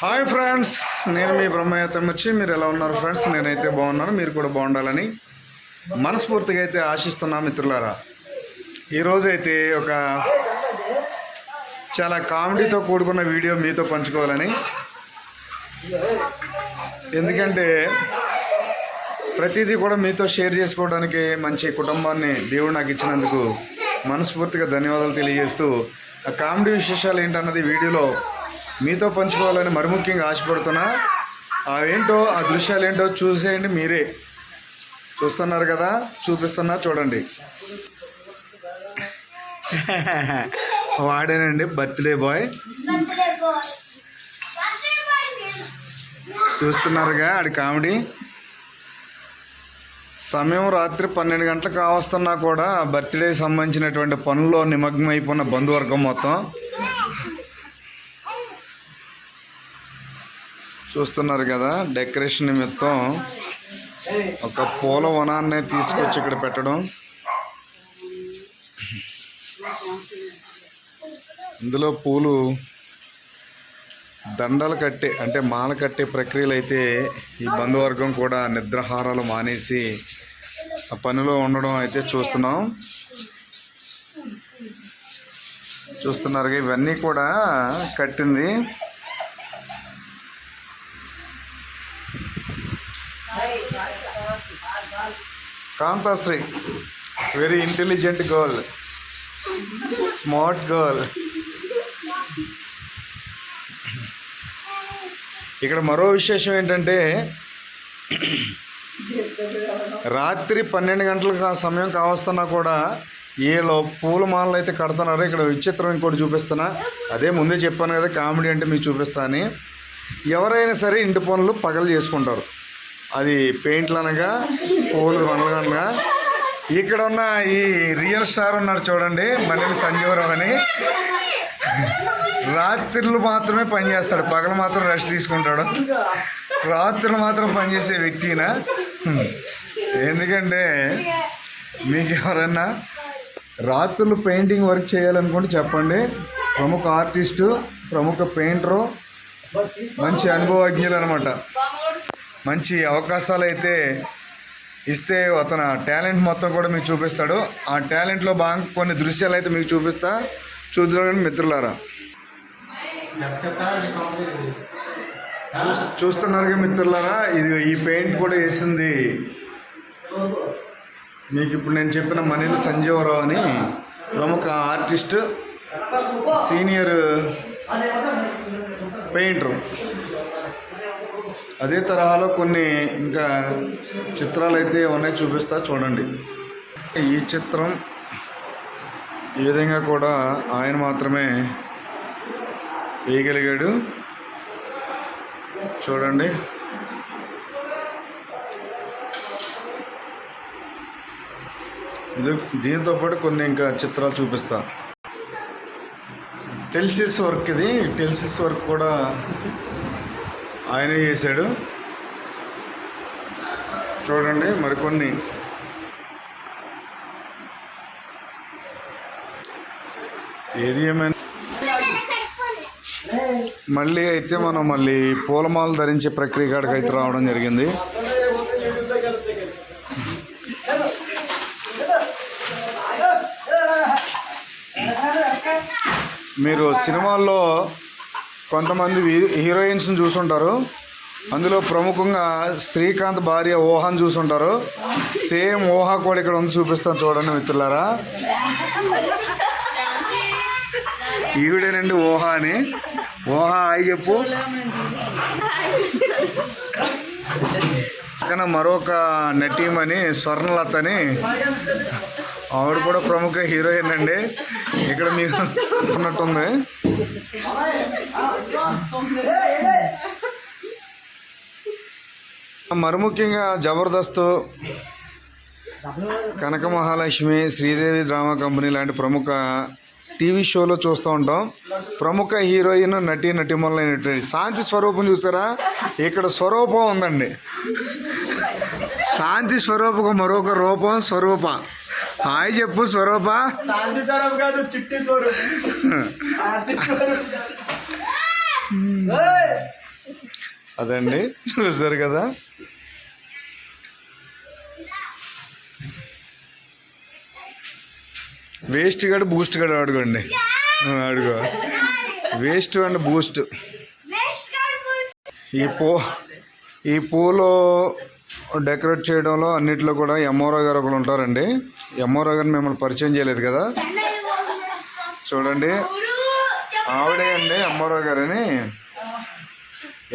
Hi friends నేను మీ బ్రహ్మయ్యతం వచ్చి మీరు ఎలా ఉన్నారు ఫ్రెండ్స్ నేనైతే బాగున్నాను మీరు కూడా బాగుండాలని మనస్ఫూర్తిగా అయితే ఆశిస్తున్నా మిత్రులారా. ఈరోజు అయితే ఒక చాలా కామెడీతో కూడుకున్న వీడియో మీతో పంచుకోవాలని. ఎందుకంటే ప్రతిదీ కూడా మీతో షేర్ చేసుకోవడానికి మంచి కుటుంబాన్ని దేవుడు నాకు ఇచ్చినందుకు మనస్ఫూర్తిగా ధన్యవాదాలు తెలియజేస్తూ ఆ కామెడీ విశేషాలు ఏంటన్నది వీడియోలో మీతో పంచుకోవాలని మరి ముఖ్యంగా ఆశపడుతున్నా. ఆ ఏంటో ఆ దృశ్యాలు ఏంటో చూసేయండి మీరే. చూస్తున్నారు కదా? చూపిస్తున్నా చూడండి. వాడేనండి birthday boy. Birthday boy. Birthday boy నేను చూస్తున్నారుగా ఆడి కామెడీ. సమయం రాత్రి పన్నెండు గంటలకు కావస్తున్నా కూడా బర్త్డే సంబంధించినటువంటి పనుల్లో నిమగ్నం అయిపోయిన బంధువర్గం మొత్తం. చూస్తున్నారు కదా డెకరేషన్ నిమిత్తం ఒక పూల వనాన్ని తీసుకొచ్చి ఇక్కడ పెట్టడం. ఇందులో పూలు దండలు కట్టే అంటే మాల కట్టే ప్రక్రియలు అయితే ఈ బంధువర్గం కూడా నిద్రహారాలు మానేసి ఆ పనిలో ఉండడం అయితే చూస్తున్నాం. చూస్తున్నారు ఇవన్నీ కూడా కట్టింది. Kanthasri. Very intelligent girl smart girl ఇక్కడ మరో విశేషం ఏంటంటే రాత్రి పన్నెండు గంటలకు ఆ సమయం కావస్తున్నా కూడా ఏలో పూల మాలలు అయితే కడుతున్నారు ఇక్కడ విచిత్రం ఇంకోటి చూపిస్తున్నా. అదే ముందే చెప్పాను కదా కామెడీ అంటే మీకు చూపిస్తా అని. ఎవరైనా సరే ఇంటి పనులు పగలు చేసుకుంటారు. అది పెయింట్లు అనగా పూలు అనగా ఇక్కడ ఉన్న ఈ రియల్ స్టార్ ఉన్నారు చూడండి మళ్ళీ సంజీవరావు అని. రాత్రులు మాత్రమే పనిచేస్తాడు పగలు మాత్రం రెస్ట్ తీసుకుంటాడు. రాత్రులు మాత్రం పనిచేసే వ్యక్తిన? ఎందుకంటే మీకు ఎవరన్నా రాత్రులు పెయింటింగ్ వర్క్ చేయాలనుకుంటే చెప్పండి. ప్రముఖ ఆర్టిస్టు ప్రముఖ పెయింటరు మంచి అనుభవజ్ఞులు అనమాట. మంచి అవకాశాలు అయితే ఇస్తే అతను టాలెంట్ మొత్తం కూడా మీకు చూపిస్తాడు. ఆ టాలెంట్లో బాగా కొన్ని దృశ్యాలు అయితే మీకు చూపిస్తా. చూద్దాం మిత్రులారా. చూస్- చూస్తున్నారుగా మిత్రులారా ఇది ఈ పెయింట్ కూడా వేసింది. మీకు ఇప్పుడు నేను చెప్పిన మనీల సంజీవరావు అని ప్రముఖ ఆర్టిస్ట్ సీనియర్ పెయింటర్. అదే తరహాలో కొన్ని ఇంకా చిత్రాలు అయితే ఉన్నాయి చూపిస్తా చూడండి. ఈ చిత్రం ఈ విధంగా కూడా ఆయన మాత్రమే వేయగలిగాడు. చూడండి. ఇది దీంతో పాటు కొన్ని ఇంకా చిత్రాలు చూపిస్తా. టెల్సిస్ వర్క్ ఇది. టెల్సిస్ వర్క్ కూడా ఆయనే చేశాడు. చూడండి మరికొన్ని. ఏది ఏమైనా? మళ్ళీ అయితే మనం మళ్ళీ పూలమాల ధరించే ప్రక్రియ కాడికి అయితే రావడం జరిగింది. మీరు సినిమాల్లో కొంతమంది హీరోయిన్స్ని చూసుంటారు. అందులో ప్రముఖంగా శ్రీకాంత్ భార్య ఊహాని చూసుంటారు. సేమ్ ఊహా కూడా ఇక్కడ ఉంది చూపిస్తాను చూడండి మిత్రులారా. ఈవిడేనండి ఊహా అని. ఊహా అయి చెప్పు. పక్కన మరొక నటీమని స్వర్ణలత అని. ఆవిడ కూడా ప్రముఖ హీరోయిన్ అండి. ఇక్కడ మీరు ఉన్నట్టుంది. మరి ముఖ్యంగా జబర్దస్త్ కనక మహాలక్ష్మి శ్రీదేవి డ్రామా కంపెనీ లాంటి ప్రముఖ టీవీ షోలో చూస్తూ ఉంటాం. ప్రముఖ హీరోయిన్ నటీ నటిమలైనటువంటి శాంతి స్వరూపం చూసారా? ఇక్కడ స్వరూపం ఉందండి. శాంతి స్వరూపకు మరొక రూపం స్వరూప. హాయ్ చెప్పు స్వరూప. శాంతి స్వరూప్ కాదు చిట్టి స్వరూప్. ఆర్థిక స్వరూప్. అదండి చూసారు కదా? వేస్ట్ గడు బూస్ట్ గడు అడుగండి. అడుగు. Waste and boost. ఈ పూ ఈ పూలు డెకరేట్ చేయడంలో అన్నిట్లో కూడా ఎంఆర్ఓ గారు ఒకరు ఉంటారండి. ఎంఆర్ఓ గారిని మిమ్మల్ని పరిచయం చేయలేదు కదా? చూడండి. ఆవిడే అండి ఎంఆర్ఓ గారని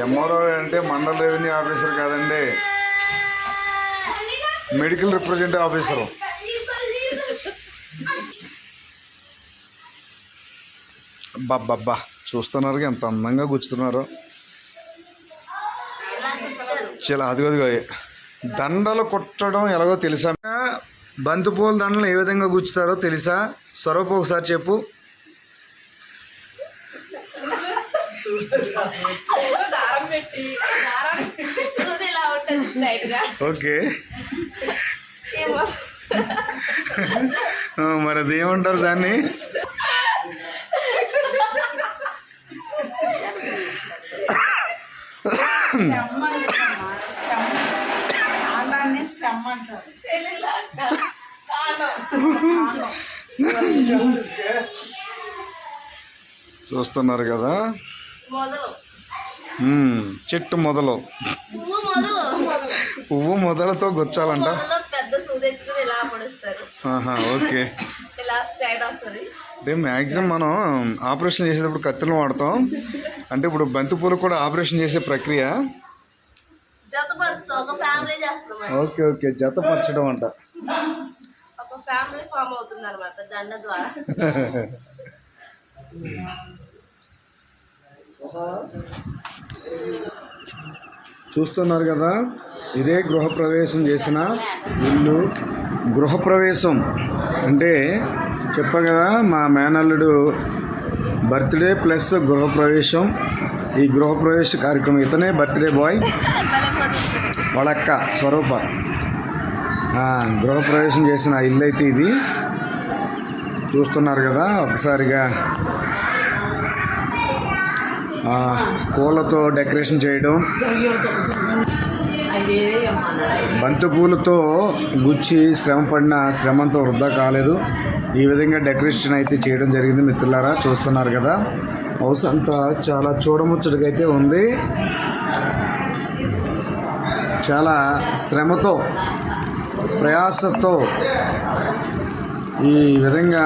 ఎంఆర్ఓ అంటే మండల రెవెన్యూ ఆఫీసర్ కాదండి. Medical representative officer. బాబ్బా చూస్తున్నారు ఎంత అందంగా గుచ్చుతున్నారు. చాలా అదిగో అదిగో దండలు కుట్టడం ఎలాగో తెలుసా? బంతిపూల దండలు ఏ విధంగా గుచ్చుతారో తెలుసా? స్వరూప్ ఒకసారి చెప్పు. ఓకే. మరి అది ఏమంటారు దాన్ని? చూస్తున్నారు కదా? చెట్టు మొదలు. పువ్వు మొదలు. పువ్వు మొదలతో గుచ్చాలంట. ఓకే. అంటే మ్యాక్సిమం మనం ఆపరేషన్ చేసేటప్పుడు కత్తులు వాడతాం. అంటే ఇప్పుడు బంతిపూలు కూడా ఆపరేషన్ చేసే ప్రక్రియ. Okay okay. జతపరచడం అంట. ఫామ్ అవుతుంది అనమాట దండ ద్వారా. చూస్తున్నారు కదా ఇదే గృహప్రవేశం చేసిన ఇల్లు. గృహప్రవేశం అంటే చెప్పా కదా మా మేనల్లుడు బర్త్డే ప్లస్ గృహప్రవేశం. ఈ గృహప్రవేశ కార్యక్రమం ఇతనే బర్త్డే బాయ్. వాళ్ళక్క స్వరూప. గృహప్రవేశం చేసిన ఇల్లు అయితే ఇది. చూస్తున్నారు కదా ఒకసారిగా పూలతో డెకరేషన్ చేయడం. బంతి పూలతో గుచ్చి శ్రమ పడిన శ్రమంతో వృధా కాలేదు. ఈ విధంగా డెకరేషన్ అయితే చేయడం జరిగింది మిత్రులారా చూస్తున్నారు కదా. హౌస్ అంతా చాలా చూడముచ్చటగా అయితే ఉంది. చాలా శ్రమతో ప్రయాసతో ఈ విధంగా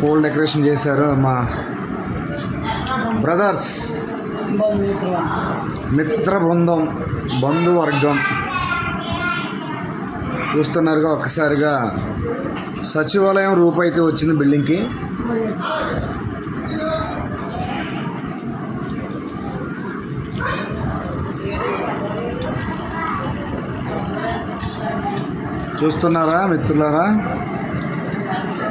పూల డెకరేషన్ చేశారు మా బ్రదర్స్ మిత్ర బృందం బంధువర్గం. చూస్తున్నారుగా ఒక్కసారిగా సచివాలయం రూపాయితే వచ్చింది బిల్డింగ్కి చూస్తున్నారా మిత్రులారా?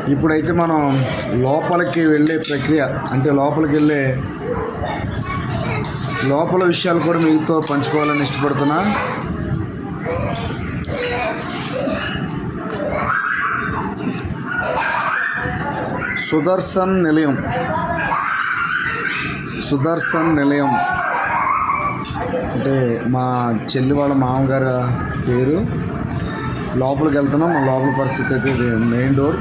ఇప్పుడైతే మనం లోపలికి వెళ్ళే ప్రక్రియ అంటే లోపలికి వెళ్ళే లోపల విషయాలు కూడా మీతో పంచుకోవాలని ఇష్టపడుతున్నా. సుదర్శన్ నిలయం. సుదర్శన్ నిలయం. అంటే మా చెల్లి వాళ్ళ మామగారు పేరు లోపలికి వెళ్తున్నాం. మా లోపల పరిస్థితి అయితే మెయిన్ డోర్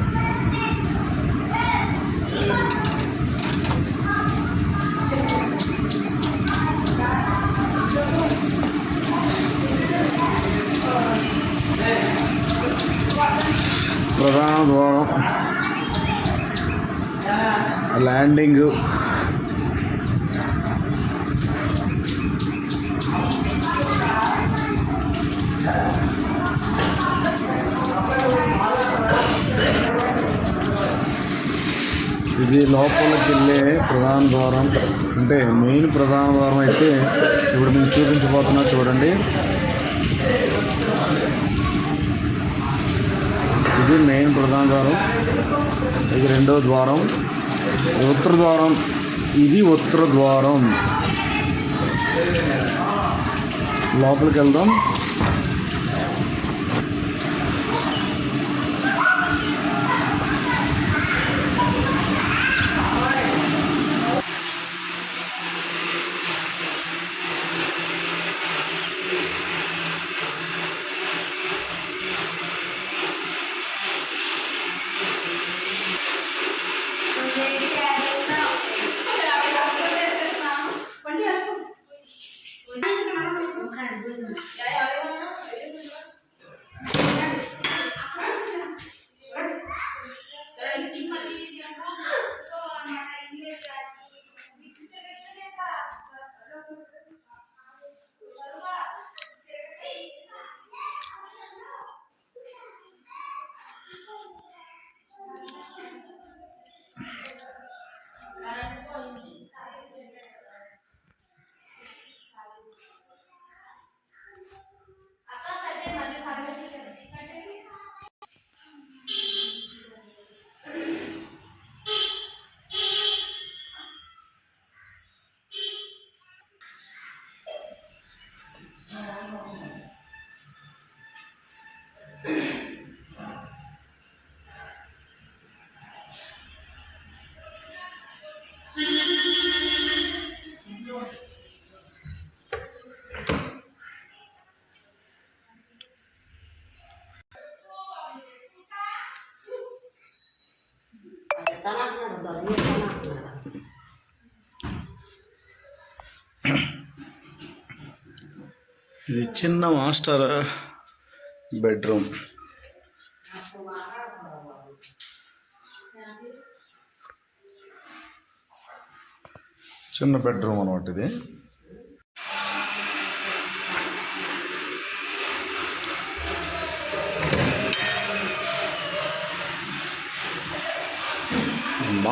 ప్రధాన ద్వారం. ల్యాండింగ్ ఇది లోపలికి వెళ్ళే ప్రధాన ద్వారం అంటే మెయిన్ ప్రధాన ద్వారం అయితే ఇప్పుడు మీకు చూపించబోతున్నా చూడండి. ఇది మెయిన్ ప్రధాన ద్వారం. ఇది రెండో ద్వారం. ఉత్తర ద్వారం. ఇది ఉత్తర ద్వారం. లోపలికి వెళ్దాం. ఇది చిన్న మాస్టర్ బెడ్రూమ్. చిన్న బెడ్రూమ్ అనమాట ఇది.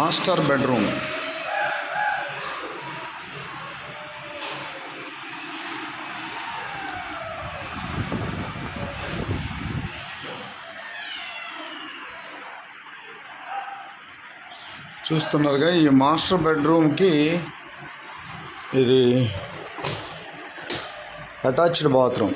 Master bedroom. చూస్తున్నారుగా ఈ మాస్టర్ బెడ్రూమ్కి ఇది అటాచ్డ్ బాత్రూమ్.